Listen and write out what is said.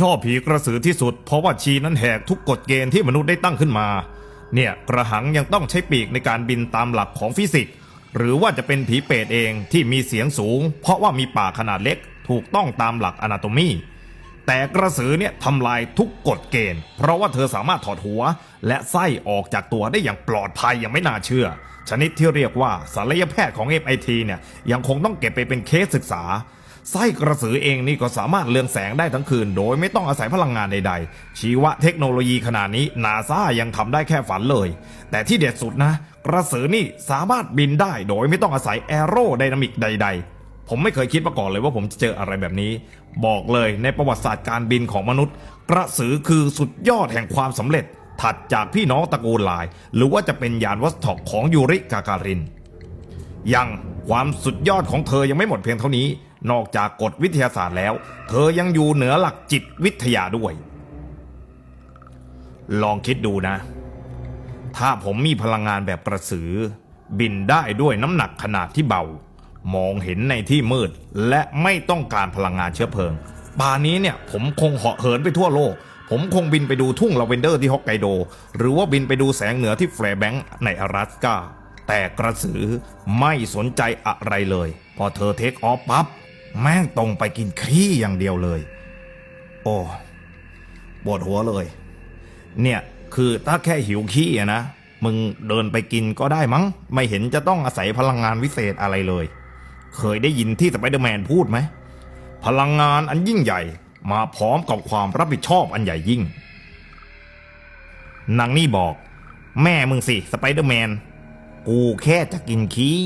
ชอบผีกระสือที่สุด เพราะว่าชีนั้นแหกทุกกฎเกณฑ์ที่มนุษย์ได้ตั้งขึ้นมา เนี่ยกระหังยังต้องใช้ปีกในการบินตามหลักของฟิสิกส์หรือว่าจะเป็นผีเปรตเองที่มีเสียงสูง เพราะว่ามีปากขนาดเล็ก ถูกต้องตามหลักอนาโตมีแต่กระสือเนี่ยทำลายทุกกฎเกณฑ์ เพราะว่าเธอสามารถถอดหัว และไส้ออกจากตัวได้อย่างปลอดภัยย่างไม่น่าเชื่อ ชนิดที่เรียกว่าศัลยแพทย์ของ MIT เนี่ยยังคงต้องเก็บไปเป็นเคสศึกษา ไส้กระสือเองนี่ก็สามารถเลืองแสงได้ทั้งคืน โดยไม่ต้องอาศัยพลังงานใดๆ ชีวเทคโนโลยีขนาดนี้นาซายังทำได้แค่ฝันเลย แต่ที่เด็ดสุดนะ กระสือนี่สามารถบินได้โดยไม่ต้องอาศัยแอโรไดนามิกใด ๆผมไม่เคยคิดมาก่อนเลยว่าผมจะเจออะไรแบบนี้ บอกเลยในประวัติศาสตร์การบินของมนุษย์ กระสือคือสุดยอดแห่งความสำเร็จ ถัดจากพี่น้องตระกูลลาย หรือว่าจะเป็นยานวัสถอกของยูริกาการิน ยังความสุดยอดของเธอยังไม่หมดเพียงเท่านี้ นอกจากกฎวิทยาศาสตร์แล้ว เธอยังอยู่เหนือหลักจิตวิทยาด้วย ลองคิดดูนะ ถ้าผมมีพลังงานแบบกระสือ บินได้ด้วยน้ำหนักขนาดที่เบา มองเห็นในที่มืด และไม่ต้องการพลังงานเชื้อเพลิงป่านนี้เนี่ยผมคงเหาะเหินไปทั่วโลก ผมคงบินไปดูทุ่งลาเวนเดอร์ที่ฮอกไกโด หรือว่าบินไปดูแสงเหนือที่แฟร์แบงค์ใน阿拉สกาแต่กระสือไม่สนใจอะไรเลย พอเธอเทคออฟปั๊บ แม่งตรงไปกินขี้อย่างเดียวเลย โอ้ปวดหัวเลย เนี่ยคือถ้าแค่หิวขี้อะนะ มึงเดินไปกินก็ได้มั้ง ไม่เห็นจะต้องอาศัยพลังงานวิเศษอะไรเลย เคยได้ยินที่สไปเดอร์แมนพูดไหม พลังงานอันยิ่งใหญ่มาพร้อมกับความรับผิดชอบอันใหญ่ยิ่ง นางนี่บอก แม่มึงสิสไปเดอร์แมน กูแค่จะกินขี้